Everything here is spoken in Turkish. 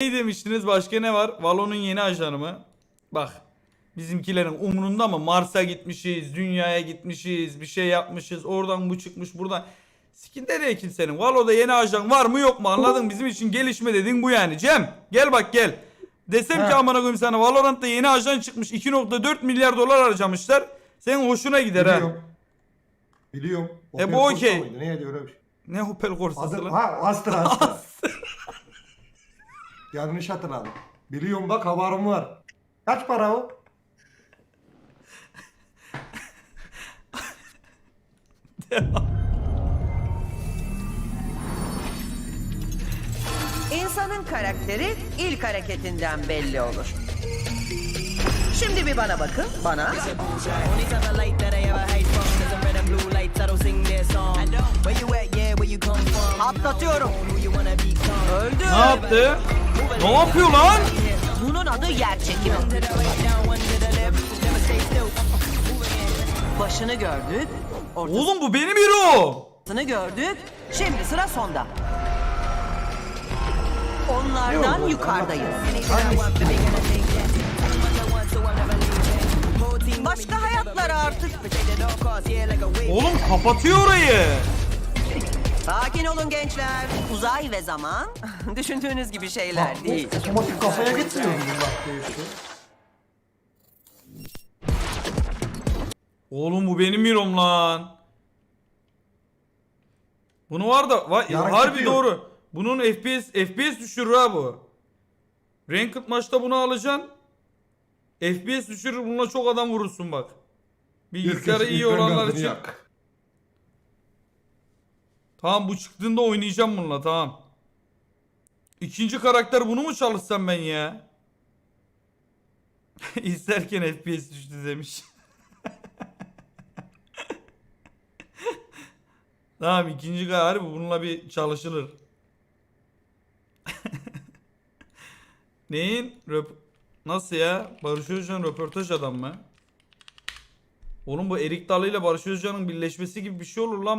Ne demiştiniz başka ne var? Valo'nun yeni ajanı mı? Bak. Bizimkilerin umrunda mı? Mars'a gitmişiz, dünyaya gitmişiz, bir şey yapmışız. Oradan bu çıkmış, buradan. Sikinde değil kimsenin. Valo'da yeni ajan var mı yok mu? Anladın? Bizim için gelişme dedin bu yani. Cem gel bak gel. Desem ki Ha. amına koyayım sana Valorant'ta yeni ajan çıkmış. 2.4 milyar dolar harcamışlar. Senin hoşuna gider ha. Biliyorum. Biliyorum. E, bu Opel okey. Mıydı? Neydi öyle bir şey. Ne Opel Corsa'sı lan? ha Astra Astra. Yanlış hatırladım. Biliyorum bak haberim var. Kaç para o? İnsanın karakteri ilk hareketinden belli olur. Şimdi bir bana bakın, bana. Atlatıyorum. Öldü. Ne yaptı? Ne yapıyor lan? Bunun adı yer çekimi. Başını gördük, Oğlum bu benim hero. ortasını gördük. Şimdi sıra sonda. Onlardan yukarıdayız. Başka hayatlar artık. Oğlum kapatıyor orayı. Sakin olun gençler. Uzay ve zaman düşündüğünüz gibi şeyler Bak, değil. bu otomatik kafaya gitmiyor bizim yaptığı şey. Oğlum bu benim hero'm lan. Bunu var da va- Yarın harbi çıkıyor. doğru. Bunun FPS FPS düşürür ha bu. Ranked maçta bunu alacaksın. FPS düşürür bununla çok adam vurursun bak. Bilgisayarı iyi olanlar için. yak. Tamam bu çıktığında oynayacağım bununla tamam. İkinci karakter bunu mu çalışsam ben ya? İzlerken FPS düştü demiş. tamam ikinci harbi bununla bir çalışılır. Neyin? Röp Nasıl ya? Barış Özcan röportaj adam mı? Oğlum bu Erik Dalı ile Barış Özcan'ın birleşmesi gibi bir şey olur lan.